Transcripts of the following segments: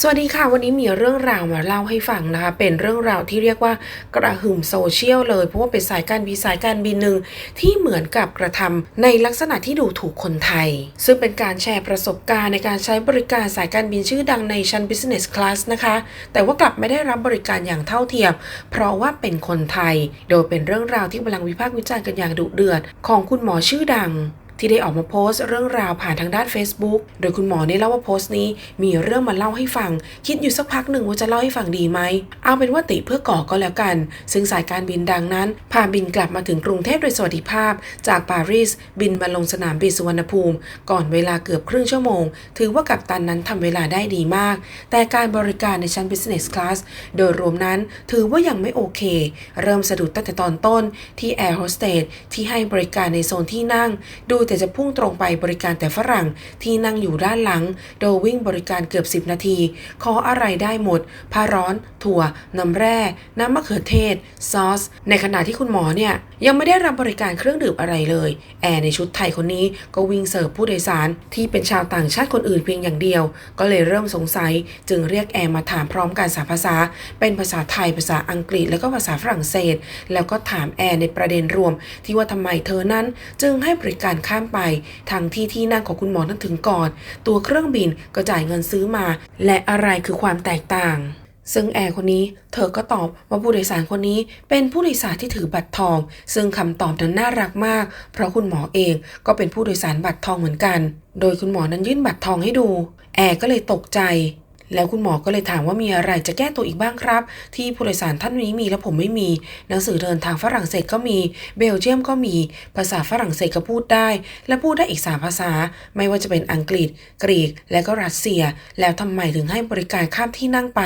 สวัสดีค่ะ วันนี้มีเรื่องราวมาเล่าให้ฟังนะคะ เป็นเรื่องราวที่เรียกว่ากระหึ่มโซเชียลเลย เพราะว่าเป็นสายการบินสายการบินหนึ่งที่เหมือนกับกระทำในลักษณะที่ดูถูกคนไทย ซึ่งเป็นการแชร์ประสบการณ์ในการใช้บริการสายการบินชื่อดังในชั้น business class นะคะ แต่ว่ากลับไม่ได้รับบริการอย่างเท่าเทียม เพราะว่าเป็นคนไทย โดยเป็นเรื่องราวที่กำลังวิพากษ์วิจารณ์กันอย่างดุเดือดของคุณหมอชื่อดัง ที่ได้ออกมาโพสต์เรื่องราวผ่านทางด้าน Facebook โดยคุณหมอได้เล่าว่าโพสต์นี้มีเรื่องมาเล่าให้ฟัง คิดอยู่สักพักหนึ่งว่าจะเล่าให้ฟังดีไหม เอาเป็นว่าติเพื่อก่อก็แล้วกัน ซึ่งสายการบินดังนั้นพาบินกลับมาถึงกรุงเทพโดยสวัสดิภาพ จากปารีสบินมาลงสนามบินสุวรรณภูมิ ก่อนเวลาเกือบครึ่งชั่วโมง ถือว่ากัปตันนั้นทำเวลาได้ดีมาก แต่การบริการในชั้น business class โดยรวมนั้นถือว่ายังไม่โอเค เริ่มสะดุดตั้งแต่ตอนต้นที่ Air Hostess ที่ให้บริการในโซนที่นั่ง ดูแต่จะพุ่งตรงไปบริการแต่ฝรั่งที่นั่งอยู่ด้านหลัง โดยวิ่งบริการเกือบ 10 นาที ขออะไรได้หมดผ้าร้อน ถั่ว น้ำแร่ น้ำมะเขือเทศ ซอส ในขณะที่คุณหมอเนี่ย ยังไม่ได้รับบริการเครื่องดื่มอะไรเลย แอร์ในชุดไทยคนนี้ก็วิ่งเสิร์ฟผู้โดยสารที่เป็นชาวต่างชาติคนอื่นเพียงอย่างเดียว ก็เลยเริ่มสงสัย จึงเรียกแอร์มาถามพร้อมกันสามภาษา เป็นภาษาไทยภาษาอังกฤษแล้วก็ภาษาฝรั่งเศส แล้วก็ถามแอร์ในประเด็นรวม ที่ว่าทำไมเธอนั้นจึงให้บริการค่าข้ามไปทางที่ที่นั่งของคุณหมอนั้นถึงก่อน ตัวเครื่องบินก็จ่ายเงินซื้อมา และอะไรคือความแตกต่าง ซึ่งแอร์คนนี้ เธอก็ตอบว่าผู้โดยสารคนนี้เป็นผู้โดยสารที่ถือบัตรทอง ซึ่งคำตอบนั้นน่ารักมาก เพราะคุณหมอเองก็เป็นผู้โดยสารบัตรทองเหมือนกัน โดยคุณหมอนั้นยื่นบัตรทองให้ดู แอร์ก็เลยตกใจ แล้วคุณหมอก็เลยถามว่ามีอะไรจะแก้ตัวอีกบ้างครับ ที่ผู้โดยสารท่านนี้มีและผมไม่มี หนังสือเดินทางฝรั่งเศสก็มี เบลเยียมก็มี ภาษาฝรั่งเศสก็พูดได้ และพูดได้อีกสามภาษา ไม่ว่าจะเป็นอังกฤษ กรีก และก็รัสเซีย แล้วทำไมถึงให้บริการข้ามที่นั่งไป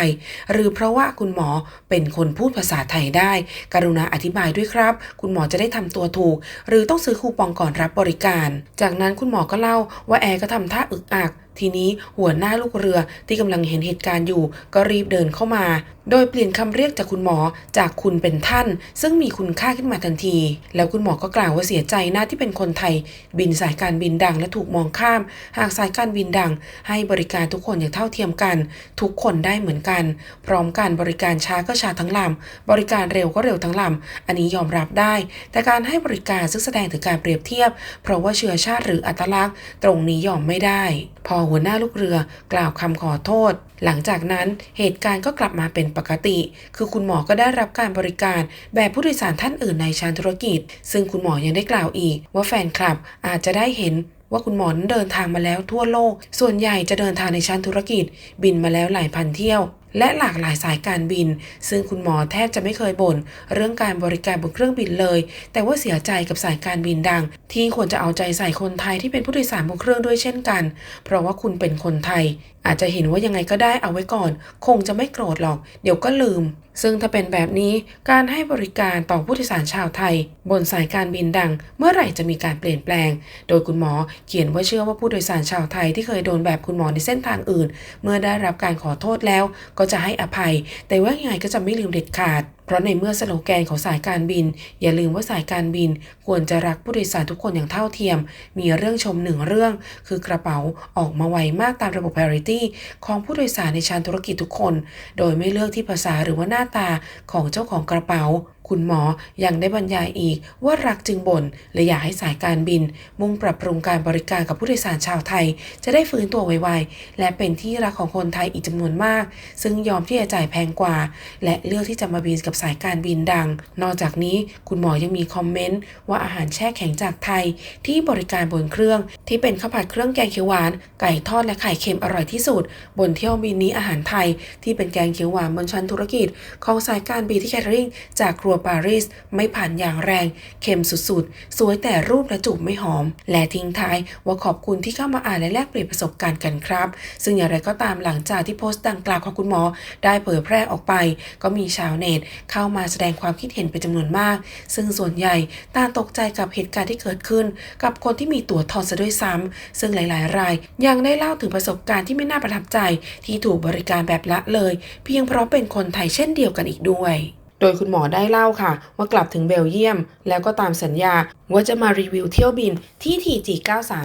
หรือเพราะว่าคุณหมอเป็นคนพูดภาษาไทยได้ กรุณาอธิบายด้วยครับ คุณหมอจะได้ทำตัวถูก หรือต้องซื้อคูปองก่อนรับบริการ จากนั้นคุณหมอก็เล่าว่าแอร์ก็ทำท่าอึกอัก ทีนี้หัวหน้าลูกเรือที่กำลังเห็นเหตุการณ์อยู่ ก็รีบเดินเข้ามา โดยเปลี่ยนคำเรียกจากคุณหมอจากคุณเป็นท่าน ซึ่งมีคุณค่าขึ้นมาทันที แล้วคุณหมอก็กล่าวว่าเสียใจนะที่เป็นคนไทย บินสายการบินดังและถูกมองข้าม หากสายการบินดัง ให้บริการทุกคนอย่างเท่าเทียมกัน ทุกคนได้เหมือนกัน พร้อมการบริการช้าก็ช้าทั้งลำบริการเร็วก็เร็วทั้งลำอันนี้ยอมรับได้ แต่การให้บริการซึ่งแสดงถึงการเปรียบเทียบ เพราะว่าเชื้อชาติหรืออัตลักษณ์ ตรงนี้ยอมไม่ได้ พอหัวหน้าลูกเรือกล่าวคำขอโทษ หลังจากนั้นเหตุการณ์ก็กลับมาเป็นปกติ คือคุณหมอก็ได้รับการบริการแบบผู้โดยสารท่านอื่นในชั้นธุรกิจ ซึ่งคุณหมอยังได้กล่าวอีก ว่าแฟนคลับอาจจะได้เห็นว่าคุณหมอนั้นเดินทางมาแล้วทั่วโลก ส่วนใหญ่จะเดินทางในชั้นธุรกิจ บินมาแล้วหลายพันเที่ยว และหลากหลายสายการบิน ซึ่งคุณหมอแทบจะไม่เคยบ่นเรื่องการบริการบนเครื่องบินเลย แต่ว่าเสียใจกับสายการบินดัง ที่ควรจะเอาใจใส่คนไทยที่เป็นผู้โดยสารบนเครื่องด้วยเช่นกัน เพราะว่าคุณเป็นคนไทย อาจจะเห็นว่ายังไงก็ได้เอาไว้ก่อน คงจะไม่โกรธหรอก เดี๋ยวก็ลืม ซึ่งถ้าเป็นแบบนี้การให้บริการต่อผู้โดยสารชาวไทย บนสายการบินดัง เมื่อไหร่จะมีการเปลี่ยนแปลง โดยคุณหมอเขียนว่าเชื่อว่าผู้โดยสารชาวไทยที่เคยโดนแบบคุณหมอในเส้นทางอื่น เมื่อได้รับการขอโทษแล้วก็จะให้อภัย แต่ว่ายังไงก็จะไม่ลืมเด็ดขาด เพราะในเมื่อสโลแกนของสายการบิน อย่าลืมว่าสายการบิน ควรจะรักผู้โดยสารทุกคนอย่างเท่าเทียม มีเรื่องชมหนึ่งเรื่อง คือกระเป๋าออกมาไวมากตามระบบ parity ของผู้โดยสารในชั้นธุรกิจทุกคน โดยไม่เลือกที่ภาษาหรือว่าหน้าตาของเจ้าของกระเป๋า คุณหมอยังได้บรรยายอีกว่ารักจึงบ่นและอยากให้สายการบิน มุ่งปรับปรุงการบริการกับผู้โดยสารชาวไทย จะได้ฟื้นตัวไวๆ และเป็นที่รักของคนไทยอีกจำนวนมาก ซึ่งยอมที่จะจ่ายแพงกว่า และเลือกที่จะมาบินกับสายการบินดัง นอกจากนี้คุณหมอยังมีคอมเมนต์ว่าอาหารแช่แข็งจากไทย ที่บริการบนเครื่อง ที่เป็นข้าวผัดเครื่องแกงเขียวหวาน ไก่ทอดและไข่เค็มอร่อยที่สุด บนเที่ยวบินนี้อาหารไทย ที่เป็นแกงเขียวหวานบนชั้นธุรกิจ ของสายการบินที่แคทเทอริงจากครัวปารีสไม่ผ่านอย่างแรง เค็มสุดๆ สวยแต่รูปและจูบไม่หอม และทิ้งท้ายว่าขอบคุณที่เข้ามาอ่านและแลกเปลี่ยนประสบการณ์กันครับ ซึ่งอย่างไรก็ตามหลังจากที่โพสต์ดังกล่าวของคุณหมอ ได้เผยแพร่ออกไป ก็มีชาวเน็ตเข้ามาแสดงความคิดเห็นเป็นจำนวนมาก ซึ่งส่วนใหญ่ต่างตกใจกับเหตุการณ์ที่เกิดขึ้น กับคนที่มีตั๋วทองซะด้วยซ้ำซึ่งหลาย ๆ ราย ยังได้เล่าถึงประสบการณ์ที่ไม่น่าประทับใจ ที่ถูกบริการแบบละเลย เพียงเพราะเป็นคนไทยเช่นเดียวกันอีกด้วย โดยคุณหมอได้เล่าค่ะ ว่ากลับถึงเบลเยียม แล้วก็ตามสัญญาว่าจะมารีวิวเที่ยวบินที่ TG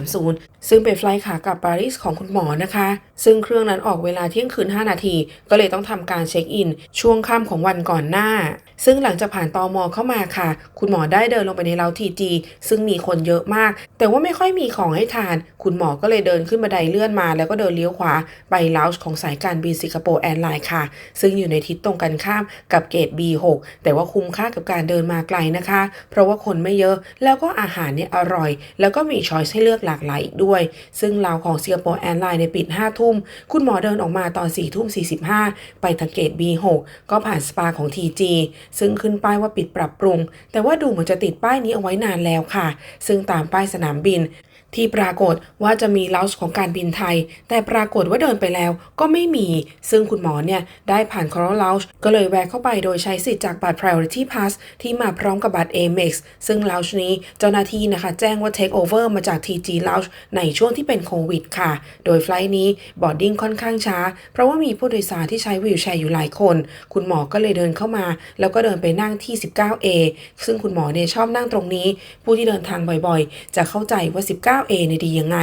930 ซึ่งเป็นไฟล์ขากลับปารีสของคุณหมอนะคะซึ่งเครื่องนั้นออกเวลาเที่ยงคืน 5 นาที ก็เลยต้องทำการเช็คอิน ช่วงค่ำของวันก่อนหน้า ซึ่งหลังจากผ่านตอมอเข้ามาค่ะ คุณหมอได้เดินลงไปในเล้าทีจีซึ่งมีคนเยอะมาก แต่ว่าไม่ค่อยมีของให้ทาน คุณหมอก็เลยเดินขึ้นบันไดเลื่อนมา แล้วก็เดินเลี้ยวขวาไปเล้าของสายการบินสิงคโปร์แอร์ไลน์ค่ะ ซึ่งอยู่ในทิศตรงกันข้ามกับเกต B6 แต่ว่าคุ้มค่ากับการเดินมาไกลนะคะ เพราะว่าคนไม่เยอะแล้วก็อาหารเนี่ยอร่อย แล้วก็มีช้อยส์ให้เลือกหลากหลายอีกด้วย ซึ่งเล้าของสิงคโปร์แอร์ไลน์ในปิด5ทุ่ม คุณหมอเดินออกมาตอน4ทุ่ม45 ไปทางเกต B6 ก็ผ่านสปาของ TG ซึ่งขึ้นป้ายว่าปิดปรับปรุง แต่ว่าดูเหมือนจะติดป้ายนี้เอาไว้นานแล้วค่ะ ซึ่งตามป้ายสนามบิน ที่ปรากฏว่าจะมีเลาส์ของการบินไทย แต่ปรากฏว่าเดินไปแล้วก็ไม่มี ซึ่งคุณหมอเนี่ย ได้ผ่านคอร์เลาส์ก็เลยแวะเข้าไปโดยใช้สิทธิ์จากบัตร Priority Pass ที่มาพร้อมกับบัตร Amex ซึ่งเลาส์นี้เจ้าหน้าที่นะคะ แจ้งว่า Take over มาจาก TG Lounge ในช่วงที่เป็นโควิดค่ะ โดยไฟล์นี้บอดดิ้งค่อนข้างช้า เพราะว่ามีผู้โดยสารที่ใช้วีลแชร์อยู่หลายคน คุณหมอก็เลยเดินเข้ามา แล้วก็เดินไปนั่งที่ 19A ซึ่งคุณหมอเนี่ยชอบนั่งตรงนี้ ผู้ที่เดินทางบ่อยๆ จะเข้าใจว่า 19 19A เนี่ยดียังไง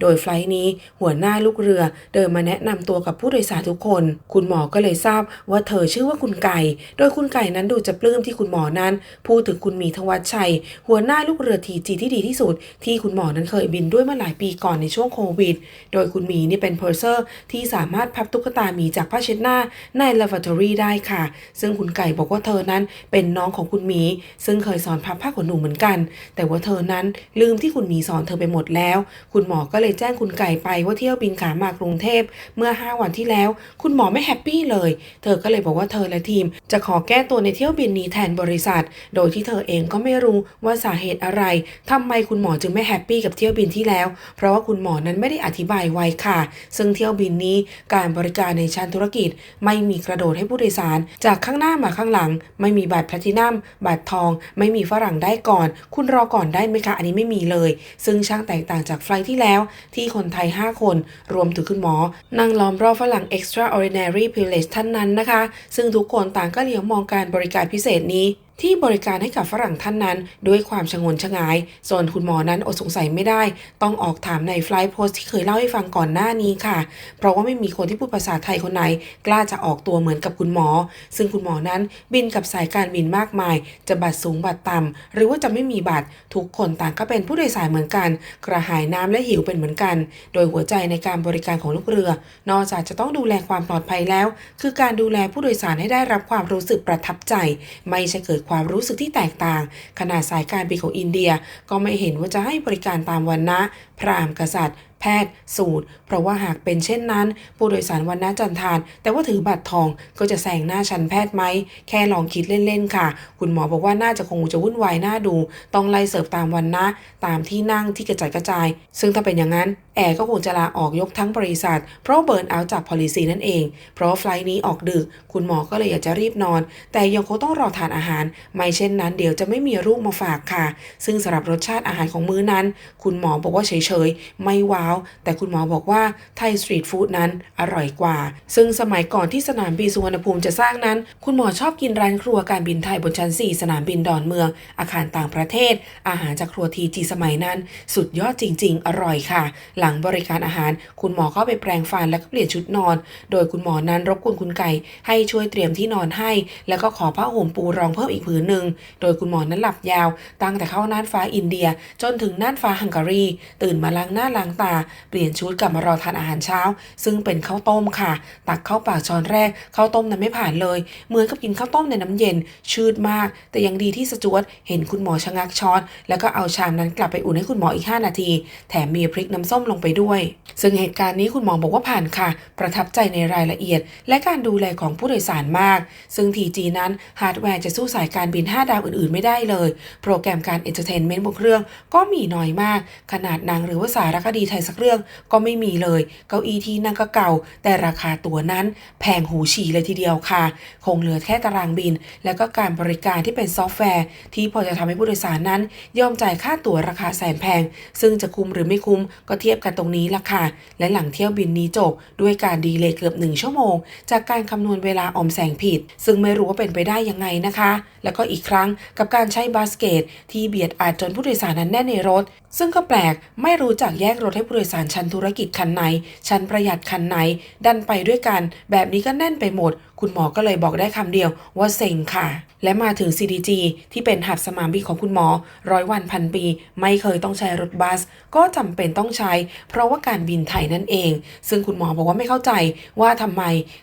โดยไฟล์นี้หัวหน้าลูกเรือเดินมาแนะนำตัวกับผู้โดยสารทุกคน คุณหมอก็เลยทราบว่าเธอชื่อว่าคุณไก่ โดยคุณไก่นั้นดูจะปลื้มที่คุณหมอนั้น พูดถึงคุณมีทวัชชัย หัวหน้าลูกเรือทีจีที่ดีที่สุด ที่คุณหมอนั้นเคยบินด้วยมื่อหลายปีก่อนในช่วงโควิด โดยคุณมีนี่เป็นเพอร์เซอร์ที่สามารถพับตุ๊กตาหมีจากผ้าเช็ดหน้าใน lavatory ได้ค่ะ ซึ่งคุณไก่บอกว่าเธอนั้นเป็นน้องของคุณมี ซึ่งเคยสอนพับผ้าขนหนูเหมือนกัน แต่ว่าเธอนั้นลืมที่คุณมีสอนเธอไปหมดแล้ว คุณหมอก็เลยแจ้งคุณไก่ไปว่าเที่ยวบินขามากรุงเทพเมื่อ 5 วันที่แล้ว คุณหมอไม่แฮปปี้เลย เธอก็เลยบอกว่าเธอและทีม จะขอแก้ตัวในเที่ยวบินนี้แทนบริษัท โดยที่เธอเองก็ไม่รู้ว่าสาเหตุอะไรทำไมคุณหมอจึงไม่แฮปปี้กับเที่ยวบินที่แล้ว เพราะว่าคุณหมอนั้นไม่ได้อธิบายไว้ค่ะ ซึ่งเที่ยวบินนี้การบริการในชั้นธุรกิจ ไม่มีกระโดดให้ผู้โดยสาร จากข้างหน้ามาข้างหลัง ไม่มีบัตรแพลตินัมบัตรทอง ไม่มีฝรั่งได้ก่อน คุณรอก่อนได้ไหมคะอันนี้ไม่มีเลย ซึ่งช่างแตกต่างจากไฟลท์ที่แล้วที่คนไทย 5 คน รวมถึงคุณหมอ นั่งล้อมรอบฝรั่ง extraordinary privilege ท่านนั้นนะคะ ซึ่งทุกคนต่างก็เหลียวมองการบริการพิเศษนี้ ที่บริการให้กับฝรั่งท่านนั้น ด้วยความชงนชงายส่วนคุณหมอนั้นอดสงสัยไม่ได้ ต้องออกถามในฟลายโพสที่เคยเล่าให้ฟังก่อนหน้านี้ค่ะ เพราะว่าไม่มีคนที่พูดภาษาไทยคนไหน กล้าจะออกตัวเหมือนกับคุณหมอ ซึ่งคุณหมอนั้นบินกับสายการบินมากมาย จะบัตรสูงบัตรต่ำหรือว่าจะไม่มีบัตรทุกคนต่างก็เป็นผู้โดยสารเหมือนกัน กระหายน้ำและหิวเป็นเหมือนกัน โดยหัวใจในการบริการของลูกเรือ นอกจากจะต้องดูแลความปลอดภัยแล้ว คือการดูแลผู้โดยสารให้ได้รับความรู้สึกประทับใจ ไม่ใช่เกิดความรู้สึกที่แตกต่าง ขนาดสายการบินของอินเดีย ก็ไม่เห็นว่าจะให้บริการตามวันนะ พราหมณ์กษัตริย์ แพทย์ สูตร เพราะว่าหากเป็นเช่นนั้น ผู้โดยสารวันนะจันทาน แต่ว่าถือบัตรทองก็จะแซงหน้าชั้นแพทย์ไหม แค่ลองคิดเล่น ๆ ค่ะ คุณหมอบอกว่าน่าจะคงจะวุ่นวายน่าดู ต้องไล่เสิร์ฟตามวันนะ ตามที่นั่งที่กระจายกระจาย ซึ่งถ้าเป็นอย่างนั้น แอร์ก็คงจะลาออกยกทั้งบริษัท เพราะเบิร์นเอาจาก policy นั่นเอง เพราะไฟล์นี้ออกดึก คุณหมอก็เลยอยากจะรีบนอน แต่ยังคงต้องรอทานอาหาร ไม่เช่นนั้นเดี๋ยวจะไม่มีรูปมาฝากค่ะ ซึ่งสำหรับรสชาติอาหารของมื้อนั้น คุณหมอบอกว่าเฉยๆ ไม่ว้าวแต่คุณหมอบอกว่าไทยสตรีทฟู้ดนั้นอร่อยกว่า ซึ่งสมัยก่อนที่สนามบินสุวรรณภูมิจะสร้างนั้น คุณหมอชอบกินร้านครัวการบินไทยบนชั้น 4 สนามบินดอนเมือง อาคารต่างประเทศ อาหารจากครัวทีจีสมัยนั้น สุดยอดจริง ๆ อร่อยค่ะ หลังบริการอาหาร คุณหมอเข้าไปแปรงฟันและก็เปลี่ยนชุดนอน โดยคุณหมอนั้นรบกวนคุณไก่ให้ช่วยเตรียมที่นอนให้ แล้วก็ขอผ้าห่มปูรองเพิ่มอีกผืนหนึ่งโดยคุณหมอนั้นหลับยาว ตั้งแต่เข้าน่านฟ้าอินเดีย จนถึงน่านฟ้าฮังการี ตื่นมาล้างหน้าล้างตาเปลี่ยนชุดกลับมารอทานอาหารเช้า ซึ่งเป็นข้าวต้มค่ะ ตักเข้าปากช้อนแรกข้าวต้มนั้นไม่ผ่านเลย เหมือนกับกินข้าวต้มในน้ำเย็น ชืดมาก แต่ยังดีที่สจวตเห็นคุณหมอชะงักช้อน แล้วก็เอาชามนั้นกลับไปอุ่นให้คุณหมออีก 5 นาที แถมมีพริกน้ำส้มลงไปด้วย ซึ่งเหตุการณ์นี้คุณหมอบอกว่าผ่านค่ะ ประทับใจในรายละเอียด และการดูแลของผู้โดยสารมาก ซึ่งทีจีนั้นฮาร์ดแวร์จะสู้สายการบิน 5 ดาวอื่นๆ ไม่ได้เลย โปรแกรมการเอนเตอร์เทนเมนต์บนเครื่องก็มีน้อยมาก ขนาดนังหรือว่าสารคดีไทยสักเรื่องก็ไม่มีเลย เก้าอี้ที่นั่งก็เก่า แต่ราคาตั๋วนั้นแพงหูฉี่เลยทีเดียวค่ะ คงเหลือแค่ตารางบิน แล้วก็การบริการที่เป็นซอฟต์แวร์ ที่พอจะทำให้ผู้โดยสารนั้น ยอมจ่ายค่าตั๋วราคาแสนแพง ซึ่งจะคุ้มหรือไม่คุ้มก็เทียบกันตรงนี้ละค่ะ และหลังเที่ยวบินนี้จบ ด้วยการดีเลย์เกือบหนึ่งชั่วโมง จากการคำนวณเวลาออมแสงผิด ซึ่งไม่รู้ว่าเป็นไปได้ยังไงนะคะ แล้วก็อีกครั้งกับการใช้บาสเกต ที่เบียดอัดจนผู้โดยสารนั้นแน่นในรถ ซึ่งก็แปลกไม่รู้จักแยกรถให้ผู้โดยดยสารชั้นธุรกิจคันไหน ชั้นประหยัดคันไหน ดันไปด้วยกัน แบบนี้ก็แน่นไปหมด คุณหมอก็เลยบอกได้คำเดียวว่าเซ็งค่ะ และมาถึง CDG ที่เป็นหับสมามบิของคุณหมอร้อยวันพันปี ไม่เคยต้องใช้รถบัส ก็จำเป็นต้องใช้ เพราะว่าการบินไทยนั่นเอง ซึ่งคุณหมอบอกว่าไม่เข้าใจว่าทำไม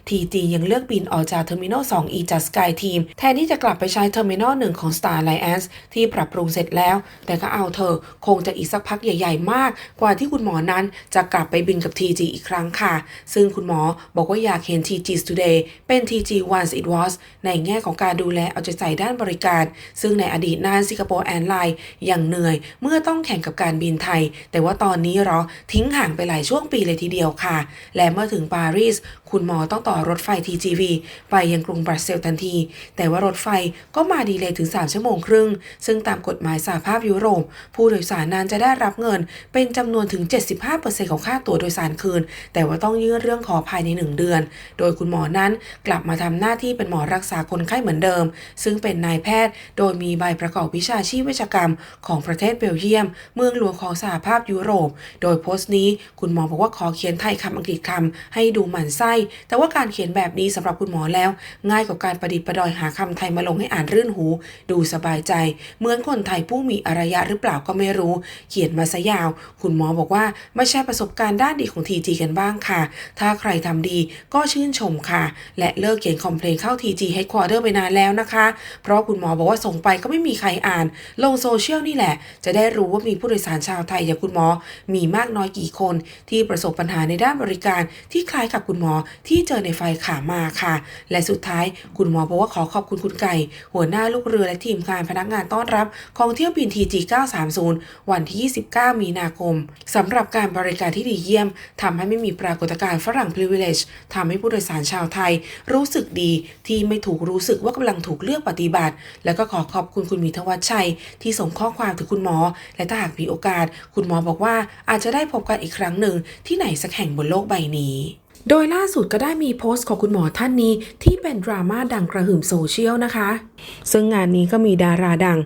TG ยังเลือกบินออกจากเทอร์มินอล2 e จาก Sky Team แทนที่จะกลับไปใช้เทอร์มินอล1ของ Star Alliance ที่ปรับปรุงเสร็จแล้ว แต่ก็เอาเธอะคงจะอีกสักพักใหญ่ ๆ มาก กว่าที่คุณหมอนั้นจะกลับไปบินกับ TG อีกครั้งค่ะ ซึ่งคุณหมอบอกว่าอยากเห็น TG Today เป็น TG Once It Was ในแง่ของการดูแลเอาใจใส่ด้านบริการ ซึ่งในอดีตนานสิงคโปร์แอร์ไลน์ยังเหนื่อย เมื่อต้องแข่งกับการบินไทย แต่ว่าตอนนี้เหรอทิ้งห่างไปหลายช่วงปีเลยทีเดียวค่ะ และเมื่อถึงปารีสคุณหมอต้องต่อรถไฟ TGV ไปยังกรุงบรัสเซลส์ทันที แต่ว่ารถไฟก็มาดีเลยถึง 3 ชั่วโมงครึ่ง ซึ่งตามกฎหมายสหภาพยุโรป ผู้โดยสารนั้นจะได้รับเงินเป็นจำนวนถึง 75%ของค่าตั๋วโดยสารคืน แต่ว่าต้องยื่นเรื่องขอภายใน 1 เดือน โดยคุณหมอนั้นกลับมาทำหน้าที่เป็นหมอรักษาคนไข้เหมือนเดิม ซึ่งเป็นนายแพทย์ โดยมีใบประกอบวิชาชีพเวชกรรม ของประเทศเบลเยียม เมืองหลวงของสหภาพยุโรป โดยโพสต์นี้คุณหมอบอกว่าขอเขียนไทยคำอังกฤษคำให้ดูหมันไส้แต่ว่าการเขียนแบบนี้สำหรับคุณหมอแล้ว ง่ายกว่าการประดิษฐ์ประดอยหาคำไทยมาลงให้อ่านรื่นหู ดูสบายใจ เหมือนคนไทยผู้มีอารยะหรือเปล่าก็ไม่รู้ เขียนมาซะยาว คุณหมอบอกว่าไมาแชร์ประสบการณ์ด้านดีของทีจีกันบ้างค่ะ ถ้าใครทำดีก็ชื่นชมค่ะ และเลิกเขียนคอมเพลนเข้าทีจีให้ควอเตอร์ไปนานแล้วนะคะ เพราะคุณหมอบอกว่าส่งไปก็ไม่มีใครอ่าน ลงโซเชียลนี่แหละ จะได้รู้ว่ามีผู้โดยสารชาวไทยอย่างคุณหมอ มีมากน้อยกี่คน ที่ประสบปัญหาในด้านบริการที่คล้ายกับคุณหมอที่เจอในไฟขามาค่ะ และสุดท้ายคุณหมอบอกว่าขอขอบคุณคุณไก่ หัวหน้าลูกเรือและทีมงานพนักงานต้อนรับ ของเที่ยวบิน TG 930 วันที่ 29 มีนาคมสำหรับการบริการที่ดีเยี่ยมทำให้ไม่มีปรากฏการณ์ฝรั่ง privilege ทำให้ผู้โดยสารชาวไทย รู้สึกดีที่ไม่ถูกรู้สึกว่ากำลังถูกเลือกปฏิบัติ แล้วก็ขอขอบคุณคุณมีทวัชชัย ที่ส่งข้อความถึงคุณหมอ และถ้าหากมีโอกาส คุณหมอบอกว่าอาจจะได้พบกันอีกครั้งหนึ่งที่ไหนสักแห่งบนโลกใบนี้ โดยล่าสุดก็ได้มีโพสต์ของคุณหมอท่านนี้ที่เป็นดราม่าดังกระหึ่มโซเชียลนะคะ ซึ่งงานนี้ก็มีดาราดัง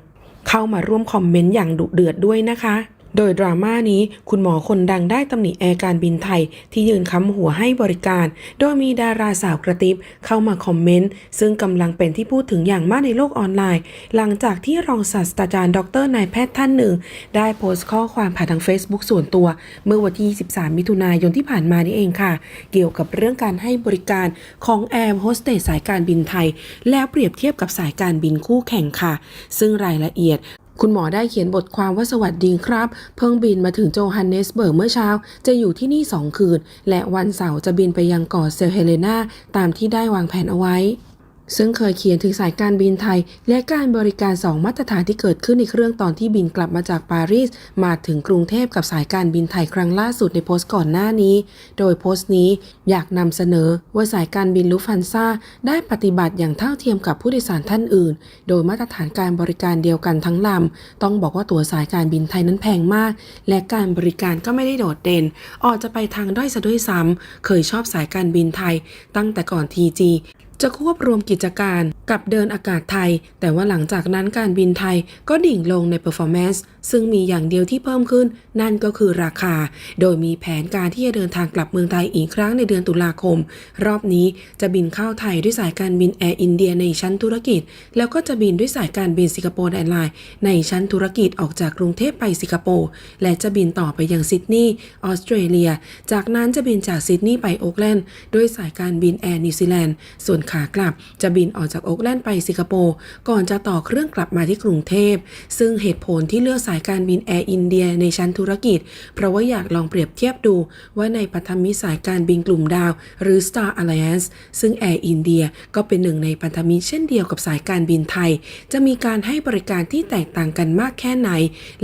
เข้ามาร่วมคอมเมนต์อย่างดุเดือดด้วยนะคะ โดยดราม่านี้คุณหมอคนดังได้ตำหนิแอร์การบินไทย ที่ยืนค้ำหัวให้บริการ โดยมีดาราสาวกระติบเข้ามาคอมเมนต์ ซึ่งกำลังเป็นที่พูดถึงอย่างมากในโลกออนไลน์ หลังจากที่รองศาสตราจารย์ดรนายแพทย์ท่านหนึ่ง ได้โพสต์ข้อความผ่านทาง Facebook ส่วนตัว เมื่อวันที่ 23 มิถุนายนที่ผ่านมานี่เองค่ะ เกี่ยวกับเรื่องการให้บริการของแอร์โฮสเตสสายการบินไทย แล้วเปรียบเทียบกับสายการบินคู่แข่งค่ะ ซึ่งรายละเอียด คุณหมอได้เขียนบทความว่าสวัสดีครับ เพิ่งบินมาถึงโจฮันเนสเบิร์กเมื่อเช้า จะอยู่ที่นี่ 2 คืน และวันเสาร์จะบินไปยังเกาะเซลเฮเลนาตามที่ได้วางแผนเอาไว้ ซึ่งเคยเขียนถึงสายการบินไทย และการบริการ 2 มาตรฐานที่เกิดขึ้นในเครื่องตอนที่บินกลับมาจากปารีส มาถึงกรุงเทพกับสายการบินไทยครั้งล่าสุดในโพสต์ก่อนหน้านี้ โดยโพสต์นี้อยากนำเสนอว่าสายการบินลูฟันซ่าได้ปฏิบัติอย่างเท่าเทียมกับผู้โดยสารท่านอื่น โดยมาตรฐานการบริการเดียวกันทั้งลำต้องบอกว่าตั๋วสายการบินไทยนั้นแพงมาก และการบริการก็ไม่ได้โดดเด่น ออกจะไปทางด้อยซะด้วยซ้ำเคยชอบสายการบินไทย ตั้งแต่ก่อน TG จ จะควบรวมกิจการกับเดินอากาศไทย แต่ว่าหลังจากนั้นการบินไทยก็ดิ่งลงใน performance ซึ่งมีอย่างเดียวที่เพิ่มขึ้น นั่นก็คือราคา โดยมีแผนการที่จะเดินทางกลับเมืองไทยอีกครั้งในเดือนตุลาคม รอบนี้จะบินเข้าไทยด้วยสายการบินแอร์อินเดียในชั้นธุรกิจ แล้วก็จะบินด้วยสายการบินสิงคโปร์แอร์ไลน์ในชั้นธุรกิจออกจากกรุงเทพไปสิงคโปร์และจะบินต่อไปยังซิดนีย์ออสเตรเลีย จากนั้นจะบินจากซิดนีย์ไปโอ๊กแลนด์ด้วยสายการบินแอร์นิวซีแลนด์ส่วนขากลับจะบินออกจากโอ๊กแลนด์ไปสิงคโปร์ก่อนจะต่อเครื่องกลับมาที่กรุงเทพ ซึ่งเหตุผลที่เลือกสายการบินแอร์อินเดียในชั้นธุรกิจ เพราะว่าอยากลองเปรียบเทียบดูว่าในพันธมิตรสายการบินกลุ่มดาว หรือ Star Alliance ซึ่งแอร์อินเดียก็เป็นหนึ่งในพันธมิตรเช่นเดียวกับสายการบินไทย จะมีการให้บริการที่แตกต่างกันมากแค่ไหน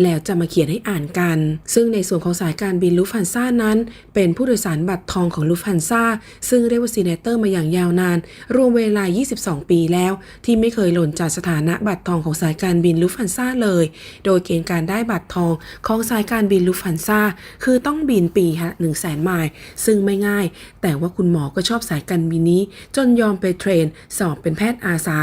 แล้วจะมาเขียนให้อ่านกัน ซึ่งในส่วนของสายการบินลูฟันซ่านั้น เป็นผู้โดยสารบัตรทองของลูฟันซ่าซึ่งเรียกว่าซีเนเตอร์มาอย่างยาวนานรวมเวลา 22 ปีแล้ว ที่ไม่เคยหล่นจากสถานะบัตรทองของสายการบินลูฟันซ่าเลย โดยเกณฑ์การได้บัตรทองของสายการบินลูฟันซ่าคือต้องบินปีละ1 0 0 0 0แสนไมล์ซึ่งไม่ง่าย แต่ว่าคุณหมอก็ชอบสายการบินนี้ จนยอมไปเทรน สอบเป็นแพทย์อาสา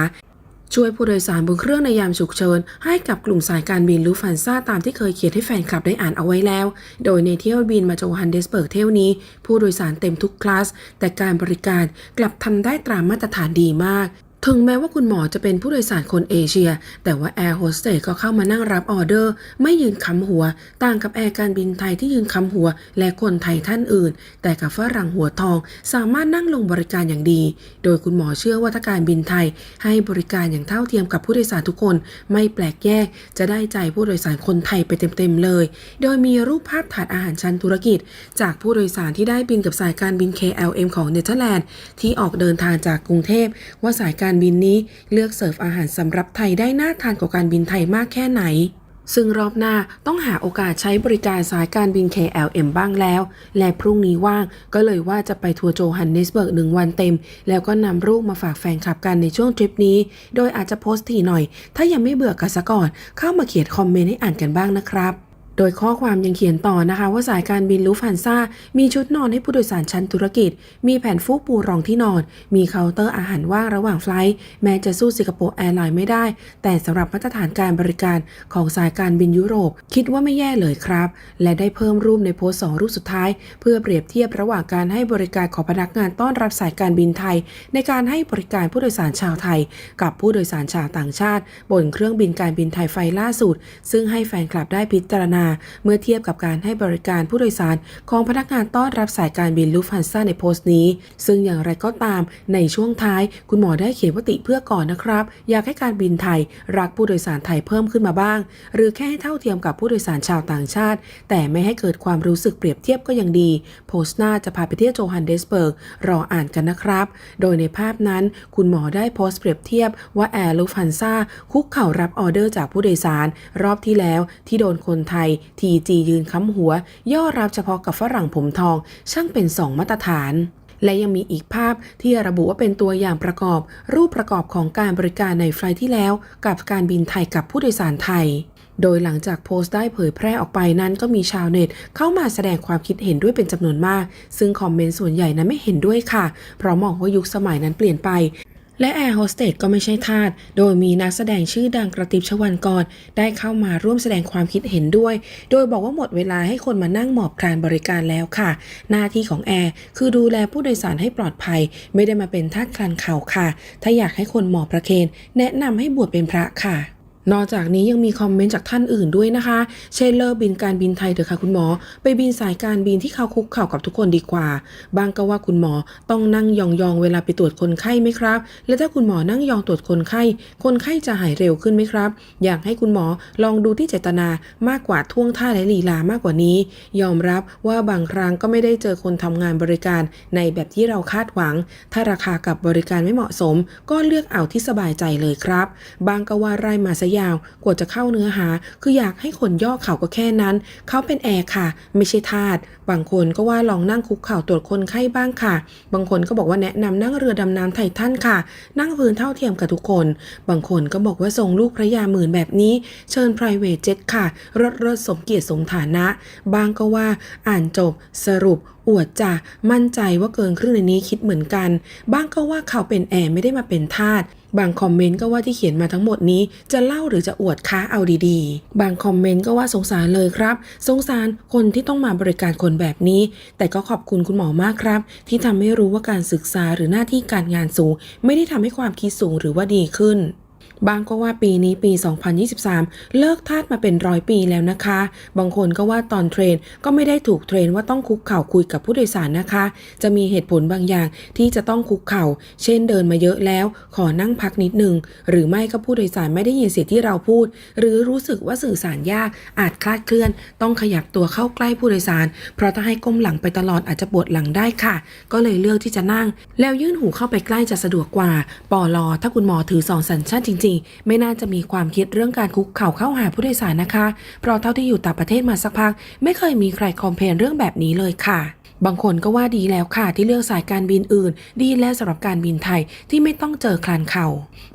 ช่วยผู้โดยสารบนเครื่องในยามฉุกเฉินให้กับกลุ่มสายการบินลูฟันซ่าตามที่เคยเขียนให้แฟนคลับได้อ่านเอาไว้แล้ว โดยในเที่ยวบินมาโจฮันเดสเบิร์กเที่ยวนี้ ผู้โดยสารเต็มทุกคลาส แต่การบริการกลับทำได้ตามมาตรฐานดีมาก ถึงแม้ว่าคุณหมอจะเป็นผู้โดยสารคนเอเชีย แต่ว่าแอร์โฮสเตสก็เข้ามานั่งรับออเดอร์ ไม่ยืนค้ำหัว ต่างกับแอร์การบินไทยที่ยืนค้ำหัว และคนไทยท่านอื่น แต่กับฝรั่งหัวทองสามารถนั่งลงบริการอย่างดี โดยคุณหมอเชื่อว่าถ้าการบินไทย ให้บริการอย่างเท่าเทียมกับผู้โดยสารทุกคน ไม่แปลกแยก จะได้ใจผู้โดยสารคนไทยไปเต็มๆเลย โดยมีรูปภาพถาดอาหารชั้นธุรกิจ จากผู้โดยสารที่ได้บินกับสายการบิน KLM ของเนเธอร์แลนด์ที่ออกเดินทางจากกรุงเทพว่าสายการบินนี้เลือกเสิร์ฟอาหารสำหรับไทยได้น่าทานกว่าการบินไทยมากแค่ไหน ซึ่งรอบหน้าต้องหาโอกาสใช้บริการสายการบิน KLM บ้างแล้ว และพรุ่งนี้ว่างก็เลยว่าจะไปทัวร์โจฮันเนสเบิร์กหนึ่งวันเต็ม แล้วก็นำรูปมาฝากแฟนคลับกันในช่วงทริปนี้ โดยอาจจะโพสต์ถี่หน่อย ถ้ายังไม่เบื่อกันซะก่อน เข้ามาเขียนคอมเมนต์ให้อ่านกันบ้างนะครับ โดยข้อความยังเขียนต่อนะคะ ว่าสายการบินลูฟันซ่า มีชุดนอนให้ผู้โดยสารชั้นธุรกิจ มีแผ่นฟูกปูรองที่นอน มีเคาน์เตอร์อาหารว่างระหว่างไฟล์แม้จะสู้สิงคโปร์แอร์ไลน์ไม่ได้ แต่สำหรับมาตรฐานการบริการของสายการบินยุโรป คิดว่าไม่แย่เลยครับ และได้เพิ่มรูปในโพสต์สองรูปสุดท้าย เพื่อเปรียบเทียบระหว่างการให้บริการของพนักงานต้อนรับสายการบินไทย ในการให้บริการผู้โดยสารชาวไทย กับผู้โดยสารชาวต่างชาติ บนเครื่องบินการบินไทยไฟล่าสุด ซึ่งให้แฟนคลับได้พิจารณาเมื่อเทียบกับการให้บริการผู้โดยสารของพนักงานต้อนรับสายการบินลูฟันซ่าในโพสต์นี้ ซึ่งอย่างไรก็ตาม ในช่วงท้าย คุณหมอได้เขียนวติเพื่อก่อนนะครับ อยากให้การบินไทย รักผู้โดยสารไทยเพิ่มขึ้นมาบ้าง หรือแค่ให้เท่าเทียมกับผู้โดยสารชาวต่างชาติ แต่ไม่ให้เกิดความรู้สึกเปรียบเทียบก็ยังดี โพสต์หน้าจะพาไปเที่ยวโจฮันเดสเบิร์กรออ่านกันนะครับ โดยในภาพนั้น คุณหมอได้โพสต์เปรียบเทียบว่าแอร์ลูฟันซ่าคุกเข่ารับออเดอร์จากผู้โดยสารรอบที่แล้วที่โดนคนไทยทีจียืนค้ำหัว ย่อรับเฉพาะกับฝรั่งผมทอง ช่างเป็นสองมาตรฐานและยังมีอีกภาพที่ระบุว่าเป็นตัวอย่างประกอบ รูปประกอบของการบริการในไฟล์ที่แล้ว กับการบินไทยกับผู้โดยสารไทย โดยหลังจากโพสต์ได้เผยแพร่ออกไปนั้นก็มีชาวเน็ต เข้ามาแสดงความคิดเห็นด้วยเป็นจำนวนมาก ซึ่งคอมเมนต์ส่วนใหญ่นั้นไม่เห็นด้วยค่ะ เพราะมองว่ายุคสมัยนั้นเปลี่ยนไป และแอร์โฮสเตสก็ไม่ใช่ทาส โดยมีนักแสดงชื่อดังกระติบชวันกรได้เข้ามาร่วมแสดงความคิดเห็นด้วย โดยบอกว่าหมดเวลาให้คนมานั่งหมอบคลานบริการแล้วค่ะ หน้าที่ของแอร์คือดูแลผู้โดยสารให้ปลอดภัย ไม่ได้มาเป็นทาสคลานเข่าค่ะ ถ้าอยากให้คนหมอบประเคน แนะนำให้บวชเป็นพระค่ะ นอกจากนี้ยังมีคอมเมนต์จากท่านอื่นด้วยนะคะ เช่นเลิกบินการบินไทยเถอะค่ะคุณหมอ ไปบินสายการบินที่เขาคุกเข่ากับทุกคนดีกว่า บางก็ว่าคุณหมอต้องนั่งยองๆเวลาไปตรวจคนไข้ไหมครับ และถ้าคุณหมอนั่งยองตรวจคนไข้ คนไข้จะหายเร็วขึ้นไหมครับ อยากให้คุณหมอลองดูที่เจตนามากกว่าท่วงท่าและลีลามากกว่านี้ ยอมรับว่าบางครั้งก็ไม่ได้เจอคนทำงานบริการในแบบที่เราคาดหวัง ถ้าราคากับบริการไม่เหมาะสม ก็เลือกเอาที่สบายใจเลยครับ บางก็ว่าไร่มาซะยาวกว่าจะเข้าเนื้อหา คืออยากให้คนย่อเข่าก็แค่นั้น เขาเป็นแอร์ค่ะ ไม่ใช่ทาสบางคนก็ว่าลองนั่งคุกเข่าตรวจคนไข้บ้างค่ะ บางคนก็บอกว่าแนะนำนั่งเรือดำน้ำไททันค่ะ นั่งพื้นเท่าเทียมกับทุกคน บางคนก็บอกว่าทรงลูกพระยาหมื่นแบบนี้เชิญ private jet ค่ะรถรถสมเกียรติสมฐานะ บางก็ว่าอ่านจบสรุปอวดจ้ะมั่นใจว่าเกินครึ่งในนี้คิดเหมือนกัน บ้างก็ว่าเขาเป็นแอร์ไม่ได้มาเป็นทาส บางคอมเมนต์ก็ว่าที่เขียนมาทั้งหมดนี้จะเล่าหรือจะอวดค้าเอาดีๆ บางคอมเมนต์ก็ว่าสงสารเลยครับ สงสารคนที่ต้องมาบริการคนแบบนี้ แต่ก็ขอบคุณคุณหมอมากครับ ที่ทำให้รู้ว่าการศึกษาหรือหน้าที่การงานสูง ไม่ได้ทำให้ความคิดสูงหรือว่าดีขึ้น บางก็ว่าปีนี้ปี 2023 เลิกทาสมาเป็นร้อยปีแล้วนะคะ บางคนก็ว่าตอนเทรนก็ไม่ได้ถูกเทรนว่าต้องคุกเข่าคุยกับผู้โดยสารนะคะ จะมีเหตุผลบางอย่างที่จะต้องคุกเข่า เช่นเดินมาเยอะแล้ว ขอนั่งพักนิดนึง หรือไม่ก็ผู้โดยสารไม่ได้ยินเสียงที่เราพูด หรือรู้สึกว่าสื่อสารยาก อาจคลาดเคลื่อน ต้องขยับตัวเข้าใกล้ผู้โดยสาร เพราะถ้าให้ก้มหลังไปตลอดอาจจะปวดหลังได้ค่ะ ก็เลยเลือกที่จะนั่ง แล้วยื่นหูเข้าไปใกล้จะสะดวกกว่าปอลอถ้าคุณหมอถือสองสัญชาติจริงไม่น่าจะมีความคิดเรื่องการคุกเข่าเข้าหาผู้โดยสารนะคะ เพราะเท่าที่อยู่ต่างประเทศมาสักพัก ไม่เคยมีใครคอมเพลนเรื่องแบบนี้เลยค่ะบางคนก็ว่าดีแล้วค่ะที่เลือกสายการบินอื่น ดีแล้วสำหรับการบินไทยที่ไม่ต้องเจอคลานเข่า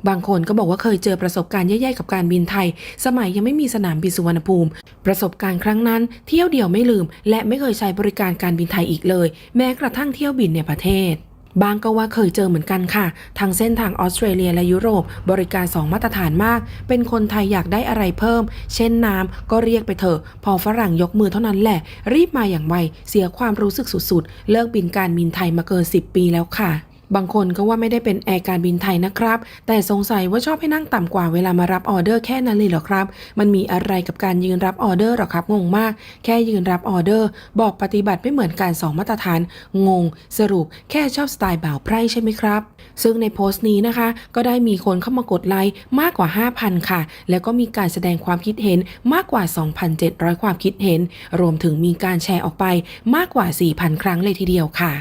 บางคนก็บอกว่าเคยเจอประสบการณ์แย่ๆกับการบินไทย สมัยยังไม่มีสนามบินสุวรรณภูมิ ประสบการณ์ครั้งนั้น เที่ยวเดียวไม่ลืม และไม่เคยใช้บริการการบินไทยอีกเลย แม้กระทั่งเที่ยวบินในประเทศ บางก็ว่าเคยเจอเหมือนกันค่ะ ทางเส้นทางออสเตรเลียและยุโรป บริการ 2 มาตรฐานมาก เป็นคนไทยอยากได้อะไรเพิ่ม เช่นน้ำก็เรียกไปเถอะ พอฝรั่งยกมือเท่านั้นแหละ รีบมาอย่างไว เสียความรู้สึกสุดๆ เลิกบินการบินไทยมาเกิน 10 ปีแล้วค่ะ บางคนก็ว่าไม่ได้เป็นแอร์การบินไทยนะครับ แต่สงสัยว่าชอบให้นั่งต่ำกว่าเวลามารับออเดอร์แค่นั้นเลยเหรอครับ มันมีอะไรกับการยืนรับออเดอร์หรอครับ งงมาก แค่ยืนรับออเดอร์ บอกปฏิบัติไม่เหมือนการสองมาตรฐาน งง สรุปแค่ชอบสไตล์บ่าวไพร่ใช่ไหมครับ ซึ่งในโพสต์นี้นะคะ ก็ได้มีคนเข้ามากดไลค์มากกว่า 5,000 ค่ะ แล้วก็มีการแสดงความคิดเห็นมากกว่า 2,700 ความคิดเห็น รวมถึงมีการแชร์ออกไปมากกว่า 4,000 ครั้งเลยทีเดียวค่ะ